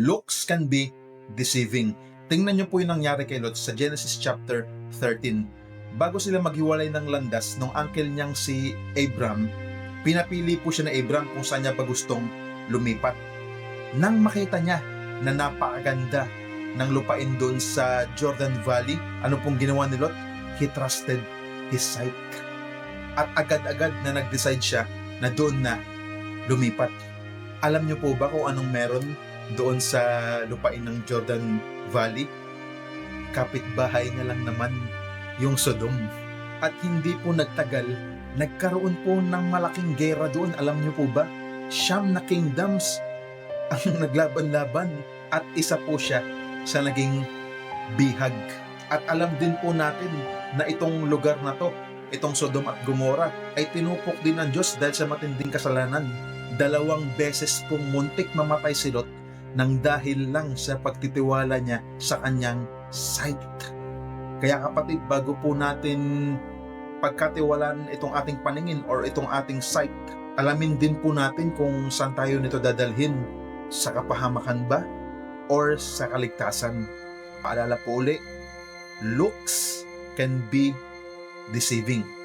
looks can be deceiving. Tingnan niyo po yung nangyari kay Lot sa Genesis chapter 13. Bago sila maghiwalay ng landas nung uncle niyang si Abram, pinapili po siya na Abram kung saan niya ba gustong lumipat. Nang makita niya na napakaganda ng lupain doon sa Jordan Valley, ano pong ginawa ni Lot? He trusted his sight. At agad-agad na nag-decide siya na doon na lumipat. Alam niyo po ba kung anong meron doon sa lupain ng Jordan Valley? Kapitbahay niya lang naman yung Sodom. At hindi po nagtagal, nagkaroon po ng malaking gera doon. Alam niyo po ba? Siyam na kingdoms ang naglaban-laban at isa po siya sa naging bihag. At alam din po natin na itong lugar na to, itong Sodom at Gomora, ay tinupok din ng Diyos dahil sa matinding kasalanan. Dalawang beses pong muntik mamatay si Lot nang dahil lang sa pagtitiwala niya sa kanyang sight. Kaya kapatid, bago po natin pagkatiwalaan itong ating paningin or itong ating sight, alamin din po natin kung saan tayo nito dadalhin, sa kapahamakan ba or sa kaligtasan. Paalala po uli, looks can be deceiving.